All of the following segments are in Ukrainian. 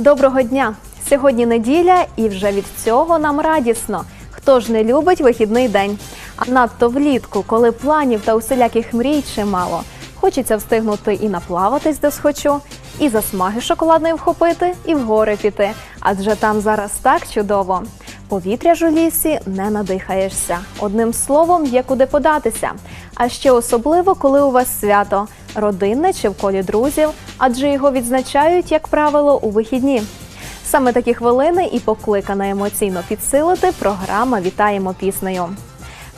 Доброго дня! Сьогодні неділя, і вже від цього нам радісно. Хто ж не любить вихідний день? А надто влітку, коли планів та усіляких мрій чимало. Хочеться встигнути і наплаватись де схочу, і засмаги шоколадної вхопити, і в гори піти. Адже там зараз так чудово. Повітря ж у лісі не надихаєшся. Одним словом, є куди податися. А ще особливо, коли у вас свято родинне чи в колі друзів, адже його відзначають, як правило, у вихідні. Саме такі хвилини і покликана емоційно підсилити програма Вітаємо піснею.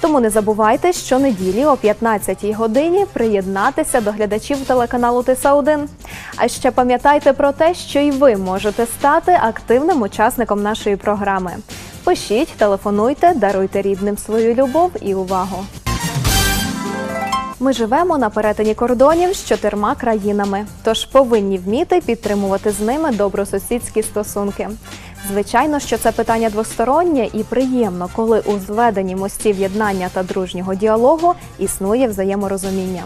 Тому не забувайте щонеділі о 15-й годині приєднатися до глядачів телеканалу Тиса 1 А ще пам'ятайте про те, що і ви можете стати активним учасником нашої програми. Пишіть, телефонуйте, даруйте рідним свою любов і увагу. Ми живемо на перетині кордонів з чотирма країнами, тож повинні вміти підтримувати з ними добросусідські стосунки. Звичайно, що це питання двостороннє і приємно, коли у зведенні мостів єднання та дружнього діалогу існує взаєморозуміння.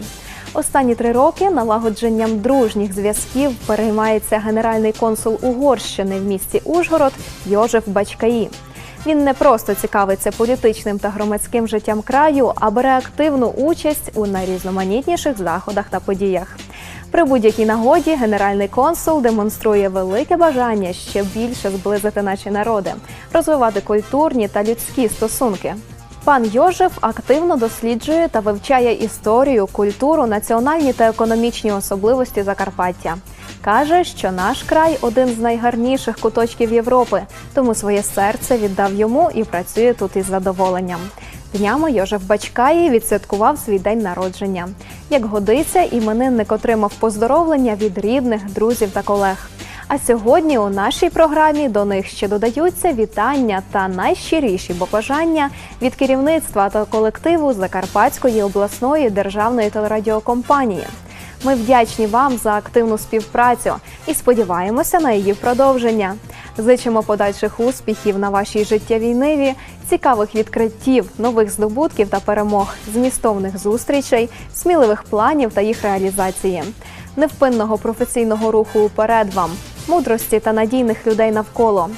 Останні три роки налагодженням дружніх зв'язків переймається генеральний консул Угорщини в місті Ужгород Йожеф Бачкаї. Він не просто цікавиться політичним та громадським життям краю, а бере активну участь у найрізноманітніших заходах та подіях. При будь-якій нагоді генеральний консул демонструє велике бажання ще більше зблизити наші народи, розвивати культурні та людські стосунки. Пан Йожеф активно досліджує та вивчає історію, культуру, національні та економічні особливості Закарпаття. Каже, що наш край один з найгарніших куточків Європи, тому своє серце віддав йому і працює тут із задоволенням. Днями Йожеф Бачкаї відсвяткував свій день народження. Як годиться, іменинник отримав поздоровлення від рідних, друзів та колег. А сьогодні у нашій програмі до них ще додаються вітання та найщиріші побажання від керівництва та колективу Закарпатської обласної державної телерадіокомпанії. Ми вдячні вам за активну співпрацю і сподіваємося на її продовження. Зичимо подальших успіхів на вашій життєвій ниві, цікавих відкриттів, нових здобутків та перемог, змістовних зустрічей, сміливих планів та їх реалізації, невпинного професійного руху уперед вам, мудрості та надійних людей навколо.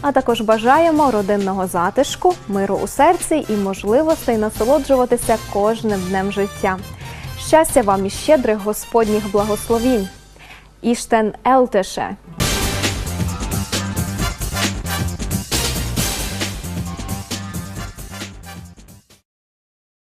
А також бажаємо родинного затишку, миру у серці і можливостей насолоджуватися кожним днем життя. Щастя вам і щедрих Господніх благословінь. Іштен Елтеше